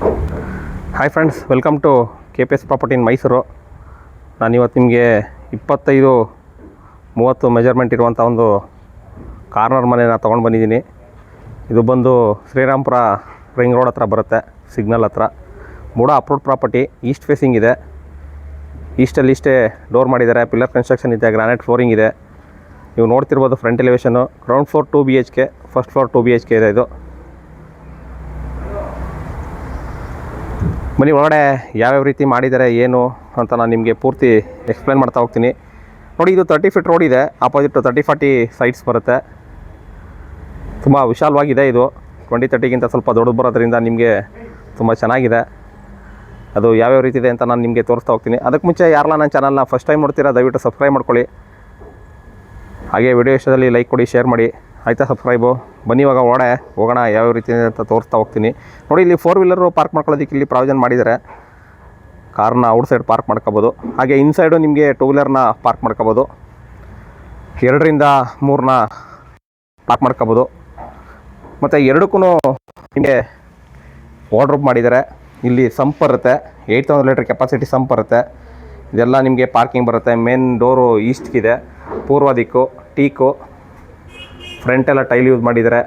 Hi friends welcome to K P S property in Mysuru ನಾನು ಇವತ್ತು ನಿಮಗೆ ಇಪ್ಪತ್ತೈದು, ಮೂವತ್ತು ಮೆಜರ್ಮೆಂಟ್ ಇರುವಂಥ ಒಂದು ಕಾರ್ನರ್ ಮನೆನ ತೊಗೊಂಡು ಬಂದಿದ್ದೀನಿ. ಇದು ಬಂದು ಶ್ರೀರಾಮ್ಪುರ ರಿಂಗ್ ರೋಡ್ ಹತ್ರ ಬರುತ್ತೆ ಸಿಗ್ನಲ್ ಹತ್ರ. MUDA approved property east facing ಇದೆ. ಈಸ್ಟಲ್ಲಿ ಇಷ್ಟೇ ಡೋರ್ ಮಾಡಿದ್ದಾರೆ ಪಿಲ್ಲರ್ ಕನ್ಸ್ಟ್ರಕ್ಷನ್ ಇದೆ ಗ್ರಾನೈಟ್ ಫ್ಲೋರಿಂಗ್ ಇದೆ. ನೀವು ನೋಡ್ತಿರ್ಬೋದು front elevation ground floor two B H K first floor two B H K ಇದೆ ಇದು. ಬನ್ನಿ, ಒಳಗಡೆ ಯಾವ್ಯಾವ ರೀತಿ ಮಾಡಿದ್ದಾರೆ, ಏನು ಅಂತ ನಾನು ನಿಮಗೆ ಪೂರ್ತಿ ಎಕ್ಸ್ಪ್ಲೇನ್ ಮಾಡ್ತಾ ಹೋಗ್ತೀನಿ. ನೋಡಿ, ಇದು ತರ್ಟಿ ಫೀಟ್ ರೋಡ್ ಇದೆ. ಆಪೋಸಿಟ್ ತರ್ಟಿ ಫಾರ್ಟಿ ಸೈಟ್ಸ್ ಬರುತ್ತೆ. ತುಂಬ ವಿಶಾಲವಾಗಿದೆ ಇದು. ಟ್ವೆಂಟಿ ತರ್ಟಿಗಿಂತ ಸ್ವಲ್ಪ ದೊಡ್ಡದು ಬರೋದ್ರಿಂದ ನಿಮಗೆ ತುಂಬ ಚೆನ್ನಾಗಿದೆ. ಅದು ಯಾವ್ಯಾವ ರೀತಿ ಇದೆ ಅಂತ ನಾನು ನಿಮಗೆ ತೋರಿಸ್ತಾ ಹೋಗ್ತೀನಿ. ಅದಕ್ಕೆ ಮುಂಚೆ ಯಾರಲ್ಲ ನನ್ನ ಚಾನಲ್ನ ಫಸ್ಟ್ ಟೈಮ್ ನೋಡ್ತೀರಾ, ದಯವಿಟ್ಟು ಸಬ್ಸ್ಕ್ರೈಬ್ ಮಾಡ್ಕೊಳ್ಳಿ. ಹಾಗೆ ವಿಡಿಯೋ ಇಷ್ಟದಲ್ಲಿ ಲೈಕ್ ಕೊಡಿ ಶೇರ್ ಮಾಡಿ. ಆಯಿತಾ ಸಬ್ಸ್ಕ್ರೈಬು? ಬನ್ನಿ ಇವಾಗ ಒಳಗಡೆ ಹೋಗೋಣ, ಯಾವ್ಯಾವ ರೀತಿ ಅಂತ ತೋರಿಸ್ತಾ ಹೋಗ್ತೀನಿ. ನೋಡಿ, ಇಲ್ಲಿ ಫೋರ್ ವೀಲರು ಪಾರ್ಕ್ ಮಾಡ್ಕೊಳ್ಳೋದಕ್ಕೆ ಇಲ್ಲಿ ಪ್ರಾವಿಷನ್ ಮಾಡಿದ್ದಾರೆ. ಕಾರ್ನ ಔಟ್ ಸೈಡ್ ಪಾರ್ಕ್ ಮಾಡ್ಕೋಬೋದು. ಹಾಗೆ ಇನ್ಸೈಡು ನಿಮಗೆ ಟೂ ವೀಲರ್ನ ಪಾರ್ಕ್ ಮಾಡ್ಕೋಬೋದು. ಎರಡರಿಂದ ಮೂರನ್ನ ಪಾರ್ಕ್ ಮಾಡ್ಕೋಬೋದು. ಮತ್ತು ಎರಡಕ್ಕೂ ನಿಮಗೆ ವಾರ್ಡ್ರೋಬ್ ಮಾಡಿದ್ದಾರೆ. ಇಲ್ಲಿ ಸಂಪ್ ಬರುತ್ತೆ. Eight thousand litre capacity sump ಬರುತ್ತೆ. ಇದೆಲ್ಲ ನಿಮಗೆ ಪಾರ್ಕಿಂಗ್ ಬರುತ್ತೆ. ಮೇನ್ ಡೋರು ಈಸ್ಟ್ಗಿದೆ ಪೂರ್ವ ದಿಕ್ಕು ಟೀಕು ಫ್ರಂಟ್ ಎಲ್ಲ ಟೈಲ್ ಯೂಸ್ ಮಾಡಿದ್ದಾರೆ.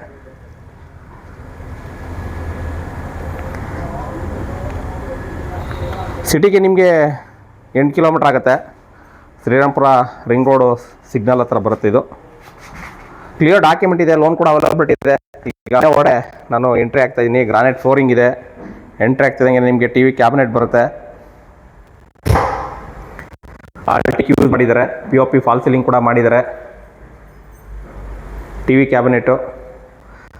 ಸಿಟಿಗೆ ನಿಮಗೆ ಎಂಟು ಕಿಲೋಮೀಟ್ರ್ ಆಗುತ್ತೆ. ಶ್ರೀರಾಮ್ಪುರ ರಿಂಗ್ ರೋಡು ಸಿಗ್ನಲ್ ಹತ್ರ ಬರುತ್ತೆ ಇದು. ಕ್ಲಿಯರ್ ಡಾಕ್ಯುಮೆಂಟ್ ಇದೆ ಲೋನ್ ಕೂಡ ಅವೈಲಬಿಲಿಟಿ ಇದೆ. ಈಗ ಒಡೆ ನಾನು ಎಂಟ್ರಿ ಆಗ್ತಾ ಇದ್ದೀನಿ ಗ್ರಾನೈಟ್ ಫ್ಲೋರಿಂಗ್ ಇದೆ. ಎಂಟ್ರಿ ಆಗ್ತಿದ್ದಂಗೆ ನಿಮಗೆ ಟಿ ವಿ ಕ್ಯಾಬಿನೆಟ್ ಬರುತ್ತೆ. ಆರ್ಟಿಕ್ ಯೂಸ್ ಮಾಡಿದ್ದಾರೆ P O P fall ceiling ಕೂಡ ಮಾಡಿದ್ದಾರೆ. T V cabinet.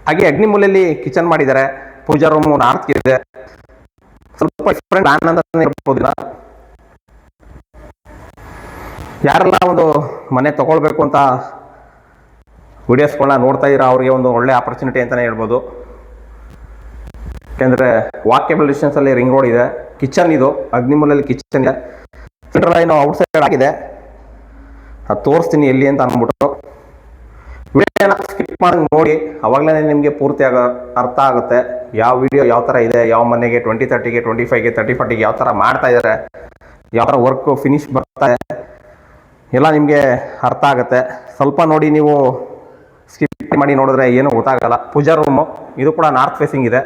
ಹಾಗೆ ಅಗ್ನಿಮೂಲೆಯಲ್ಲಿ ಕಿಚನ್ ಮಾಡಿದ್ದಾರೆ. ಪೂಜಾ ರೂಮು ನಾರ್ತ್ ಇದೆ. ಸ್ವಲ್ಪ ಡಿಫ್ರೆಂಟ್ ಆನಂದ ಇರ್ಬೋದಿಲ್ಲ. ಯಾರೆಲ್ಲ ಒಂದು ಮನೆ ತಗೊಳ್ಬೇಕು ಅಂತ ವಿಡಿಯೋಸ್ಗಳನ್ನ ನೋಡ್ತಾ ಇದ್ದೀರಾ ಅವ್ರಿಗೆ ಒಂದು ಒಳ್ಳೆ ಆಪರ್ಚುನಿಟಿ ಅಂತಲೇ ಹೇಳ್ಬೋದು. ಯಾಕೆಂದರೆ ವಾಕೇಬಲ್ ಡಿಸ್ಟೆನ್ಸಲ್ಲಿ ರಿಂಗ್ ರೋಡ್ ಇದೆ. ಕಿಚನ್ ಇದು ಅಗ್ನಿಮೂಲಲ್ಲಿ ಕಿಚನ್ ಇದೆ. ಸೆಂಟ್ರಲ್ ಲೈನು ಔಟ್ಸೈಡ್ ಆಗಿದೆ. ಅದು ತೋರಿಸ್ತೀನಿ ಎಲ್ಲಿ ಅಂತ ಅಂದ್ಬಿಟ್ಟು. ವಿಡಿಯೋನ ಸ್ಕಿಪ್ ಮಾಡಿ ನೋಡಿ ಅವಾಗಲೇ ನಿಮಗೆ ಪೂರ್ತಿ ಆಗ ಅರ್ಥ ಆಗುತ್ತೆ. ಯಾವ ವಿಡಿಯೋ ಯಾವ ಥರ ಇದೆ, ಯಾವ ಮನೆಗೆ ಟ್ವೆಂಟಿ ತರ್ಟಿಗೆ ಟ್ವೆಂಟಿ ಫೈವ್ಗೆ ತರ್ಟಿ ಫಾರ್ಟಿಗೆ ಯಾವ ಥರ ಮಾಡ್ತಾ ಇದ್ದಾರೆ ಯಾವ ಥರ ವರ್ಕು ಫಿನಿಶ್ ಬರ್ತಾ ಇದೆ, ಎಲ್ಲ ನಿಮಗೆ ಅರ್ಥ ಆಗುತ್ತೆ. ಸ್ವಲ್ಪ ನೋಡಿ ನೀವು ಸ್ಕಿಪ್ ಮಾಡಿ ನೋಡಿದ್ರೆ ಏನೂ ಗೊತ್ತಾಗಲ್ಲ. ಪೂಜಾ ರೂಮು ಇದು ಕೂಡ ನಾರ್ತ್ ಫೇಸಿಂಗ್ ಇದೆ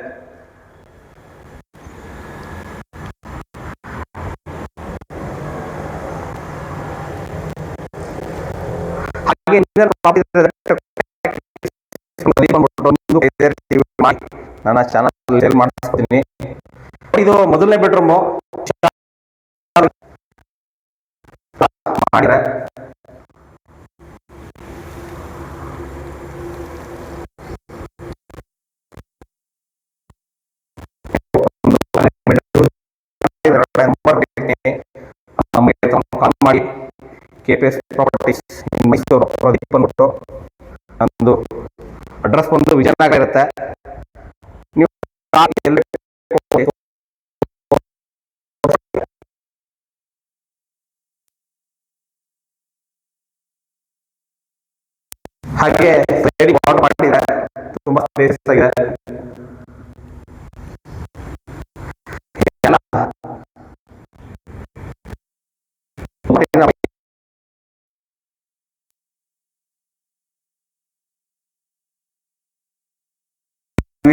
ಹಾಗೆ ನೀವೇನು copy ಇದ್ರೆ ನದಿ ಬಂದ್ಬಿಟ್ಟು ಒಂದು ಇದೇ ರೀತಿ ಮಾಡಿ ನನ್ನ ಚಾನಲ್ ಸೇಲ್ ಮಾಡಿಸ್ತೀನಿ ಇದು ಮೊದಲನೇ ಬೆಡ್ರೂಮು ಮಾಡಿದ್ರೆ ನಂಬರ್ ನಮಗೆ ಕಾಲ್ ಮಾಡಿ K P S properties Mysuru Pradeep ಬಂದ್ಬಿಟ್ಟು ನಮ್ಮದು ಅಡ್ರೆಸ್ ಬಂದು ವಿಜಯನಗರ ಇರುತ್ತೆ. ನೀವು ಹೋಗಿ ಮಾಡಿದೆ. ತುಂಬಾ ಸ್ಪೇಸ್ ಆಗಿದೆ ಎಲ್ಲ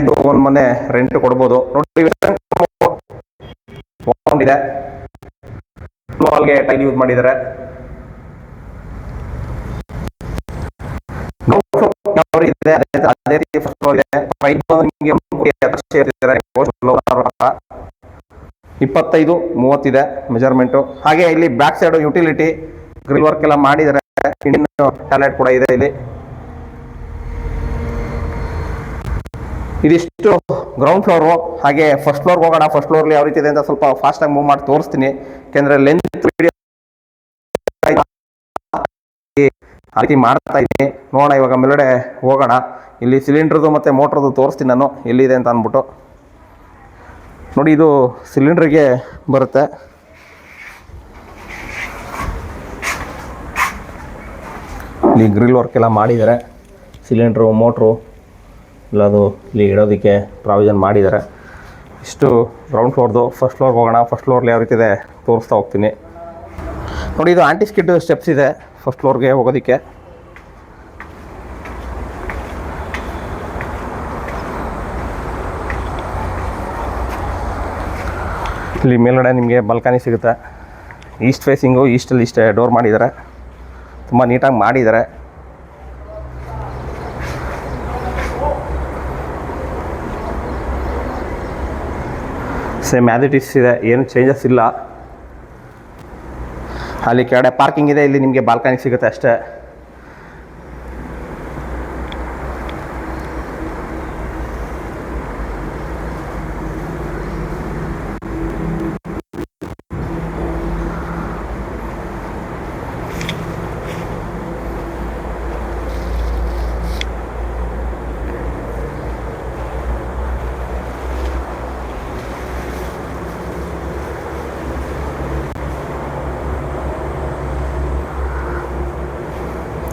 ಇದು ಮನೆ ರೆಂಟ್ ಕೊಡ್ಬೋದು. ನೋಡಿ ಟೈಲ್ ಯೂಸ್ ಮಾಡಿದ್ದಾರೆ ಅದೇ ರೀತಿ ಇಪ್ಪತ್ತೈದು, ಮೂವತ್ತಿದೆ ಮೆಜರ್ಮೆಂಟು ಹಾಗೆ ಇಲ್ಲಿ back side utility grill work ಎಲ್ಲ ಮಾಡಿದ್ದಾರೆ. ಟಾಯ್ಲೆಟ್ ಕೂಡ ಇದೆ ಇಲ್ಲಿ. ಇದಿಷ್ಟು ಗ್ರೌಂಡ್ ಫ್ಲೋರು ಹಾಗೆ ಫಸ್ಟ್ ಫ್ಲೋರ್ಗೆ ಹೋಗೋಣ ಫಸ್ಟ್ ಫ್ಲೋರ್ಲಿ ಯಾವ ರೀತಿ ಇದೆ ಅಂತ ಸ್ವಲ್ಪ ಫಾಸ್ಟಾಗಿ ಮೂವ್ ಮಾಡಿ ತೋರಿಸ್ತೀನಿ. ಯಾಕೆಂದರೆ ಲೆಂತ್ ವಿಡಿಯೋ ಮಾಡ್ತಾ ಇದ್ದೀನಿ. ನೋಡೋಣ ಇವಾಗ ಮೇಲ್ಗಡೆ ಹೋಗೋಣ. ಇಲ್ಲಿ ಸಿಲಿಂಡ್ರದು ಮತ್ತು ಮೋಟ್ರದ್ದು ತೋರಿಸ್ತೀನಿ ನಾನು. ಎಲ್ಲಿದೆ ಅಂತ ಅಂದ್ಬಿಟ್ಟು. ನೋಡಿ, ಇದು ಸಿಲಿಂಡ್ರಿಗೆ ಬರುತ್ತೆ. ಇಲ್ಲಿ ಗ್ರಿಲ್ ವರ್ಕ್ ಎಲ್ಲ ಮಾಡಿದ್ದಾರೆ. ಸಿಲಿಂಡ್ರು ಮೋಟ್ರು ಎಲ್ಲ ಅದು ಇಲ್ಲಿ ಇಡೋದಕ್ಕೆ ಪ್ರಾವಿಷನ್ ಮಾಡಿದ್ದಾರೆ. ಇಷ್ಟು ಗ್ರೌಂಡ್ ಫ್ಲೋರ್ದು ಫಸ್ಟ್ ಫ್ಲೋರ್ಗೆ ಹೋಗೋಣ ಫಸ್ಟ್ ಫ್ಲೋರ್ಲಿ ಯಾವ ರೀತಿ ಇದೆ, ತೋರಿಸ್ತಾ ಹೋಗ್ತೀನಿ. ನೋಡಿ, ಇದು ಆಂಟಿ ಸ್ಕಿಡ್ ಸ್ಟೆಪ್ಸ್ ಇದೆ ಫಸ್ಟ್ ಫ್ಲೋರ್ಗೆ ಹೋಗೋದಕ್ಕೆ. ಇಲ್ಲಿ ಮೇಲ್ಗಡೆ ನಿಮಗೆ ಬಲ್ಕನಿ ಸಿಗುತ್ತೆ. ಈಸ್ಟ್ ಫೇಸಿಂಗು ಈಸ್ಟಲ್ಲಿ ಇಷ್ಟೇ ಡೋರ್ ಮಾಡಿದ್ದಾರೆ. ತುಂಬ ನೀಟಾಗಿ ಮಾಡಿದ್ದಾರೆ. ಸೇಮ್ ಆ್ಯಸ್ ಇದೆ, ಏನು ಚೇಂಜಸ್ ಇಲ್ಲ. ಅಲ್ಲಿ ಕೆಳಗಡೆ ಪಾರ್ಕಿಂಗ್ ಇದೆ, ಇಲ್ಲಿ ನಿಮಗೆ ಬಾಲ್ಕನಿ ಸಿಗುತ್ತೆ ಅಷ್ಟೇ.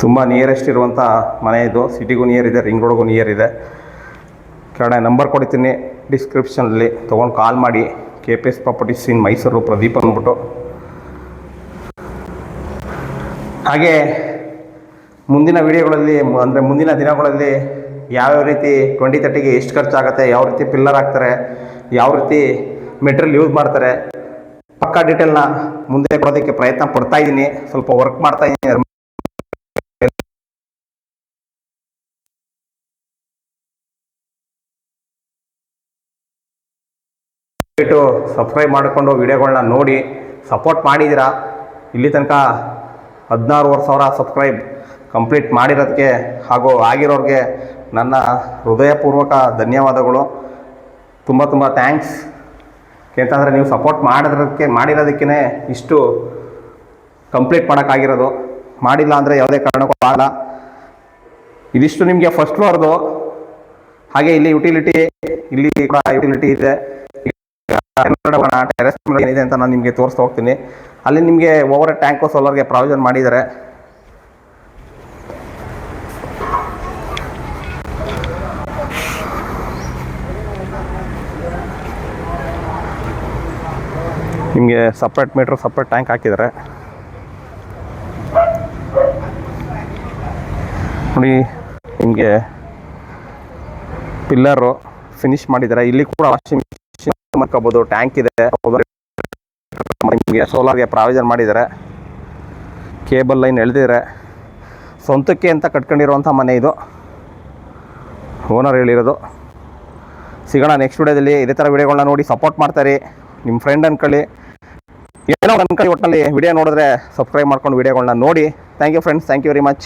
ತುಂಬ ನಿಯರೆಸ್ಟ್ ಇರುವಂಥ ಮನೆ ಇದು. ಸಿಟಿಗೂ ನಿಯರ್ ಇದೆ ರಿಂಗ್ ರೋಡ್ಗೂ ನಿಯರ್ ಇದೆ. ಕಡೆ ನಂಬರ್ ಕೊಡ್ತೀನಿ ಡಿಸ್ಕ್ರಿಪ್ಷನಲ್ಲಿ ತೊಗೊಂಡು ಕಾಲ್ ಮಾಡಿ. K P S properties in Mysuru Pradeep ಅಂದ್ಬಿಟ್ಟು. ಹಾಗೆ ಮುಂದಿನ ವಿಡಿಯೋಗಳಲ್ಲಿ, ಅಂದರೆ ಮುಂದಿನ ದಿನಗಳಲ್ಲಿ ಯಾವ್ಯಾವ ರೀತಿ ಟ್ವೆಂಟಿ ತರ್ಟಿಗೆ ಎಷ್ಟು ಖರ್ಚಾಗುತ್ತೆ, ಯಾವ ರೀತಿ ಪಿಲ್ಲರ್ ಹಾಕ್ತಾರೆ, ಯಾವ ರೀತಿ ಮೆಟೀರಿಯಲ್ ಯೂಸ್ ಮಾಡ್ತಾರೆ, ಪಕ್ಕಾ ಡೀಟೇಲ್ನ ಮುಂದೆ ಕೊಡೋದಕ್ಕೆ ಪ್ರಯತ್ನ ಪಡ್ತಾಯಿದ್ದೀನಿ ಸ್ವಲ್ಪ ವರ್ಕ್ ಮಾಡ್ತಾ ದಯವಿಟ್ಟು ಸಬ್ಸ್ಕ್ರೈಬ್ ಮಾಡಿಕೊಂಡು ವಿಡಿಯೋಗಳನ್ನ ನೋಡಿ ಸಪೋರ್ಟ್ ಮಾಡಿದ್ದೀರಾ ಇಲ್ಲಿ ತನಕ ಹದಿನಾರುವರೆ ಸಾವಿರ ಸಬ್ಸ್ಕ್ರೈಬ್ ಕಂಪ್ಲೀಟ್ ಮಾಡಿರೋದಕ್ಕೆ ಹಾಗೂ ಆಗಿರೋರಿಗೆ ನನ್ನ ಹೃದಯಪೂರ್ವಕ ಧನ್ಯವಾದಗಳು. ತುಂಬ ತುಂಬ ಥ್ಯಾಂಕ್ಸ್ ಏಕೆಂತಂದರೆ ನೀವು ಸಪೋರ್ಟ್ ಮಾಡಿರೋದಕ್ಕೆ ಮಾಡಿರೋದಕ್ಕೇ ಇಷ್ಟು ಕಂಪ್ಲೀಟ್ ಮಾಡೋಕ್ಕಾಗಿರೋದು. ಮಾಡಿಲ್ಲ ಅಂದರೆ ಯಾವುದೇ ಕಾರಣಕ್ಕೂ ಆಗಲ್ಲ. ಇದಿಷ್ಟು ನಿಮಗೆ ಫಸ್ಟ್ ಫ್ಲೋರ್ದು ಹಾಗೆ ಇಲ್ಲಿ ಯುಟಿಲಿಟಿ ಇಲ್ಲಿ ಕೂಡ ಯುಟಿಲಿಟಿ ಇದೆ. ಟೆರೆಸ್ ಏನಿದೆ ಅಂತ ನಾನು ನಿಮಗೆ ತೋರಿಸ್ತಾ ಹೋಗ್ತೀನಿ. ಅಲ್ಲಿ ನಿಮಗೆ ಓವರ್ ಟ್ಯಾಂಕು ಸೋಲಾರ್ಗೆ ಪ್ರಾವಿಷನ್ ಮಾಡಿದ್ದಾರೆ ನಿಮಗೆ ಸಪ್ರೇಟ್ ಮೀಟ್ರ್ ಸಪ್ರೇಟ್ ಟ್ಯಾಂಕ್ ಹಾಕಿದ್ದಾರೆ ನೋಡಿ, ನಿಮಗೆ ಪಿಲ್ಲರು ಫಿನಿಶ್ ಮಾಡಿದ್ದಾರೆ ಇಲ್ಲಿ ಕೂಡ ವಾಷಿಂಗ್ ಮಾಡ್ಕೋಬೋದು ಟ್ಯಾಂಕ್ ಇದೆ. ನಿಮಗೆ ಸೋಲಾರ್ಗೆ ಪ್ರಾವಿಷನ್ ಮಾಡಿದ್ದಾರೆ. ಕೇಬಲ್ ಲೈನ್ ಎಳೆದಿದ್ದಾರೆ ಸ್ವಂತಕ್ಕೆ ಅಂತ ಕಟ್ಕೊಂಡಿರುವಂಥ ಮನೆ ಇದು. ಓನರ್ ಹೇಳಿರೋದು. ಸಿಗೋಣ ನೆಕ್ಸ್ಟ್ ವಿಡಿಯೋದಲ್ಲಿ ಇದೇ ಥರ ವಿಡಿಯೋಗಳನ್ನ ನೋಡಿ ಸಪೋರ್ಟ್ ಮಾಡ್ತಾರೆ ನಿಮ್ಮ ಫ್ರೆಂಡ್ ಅನ್ಕೊಳ್ಳಿ. ಏನೋ ಅನ್ಕೊಳ್ಳಿ ಒಟ್ಟಿನಲ್ಲಿ ವಿಡಿಯೋ ನೋಡಿದ್ರೆ ಸಬ್ಸ್ಕ್ರೈಬ್ ಮಾಡ್ಕೊಂಡು ವಿಡಿಯೋಗಳನ್ನ ನೋಡಿ. Thank you friends thank you very much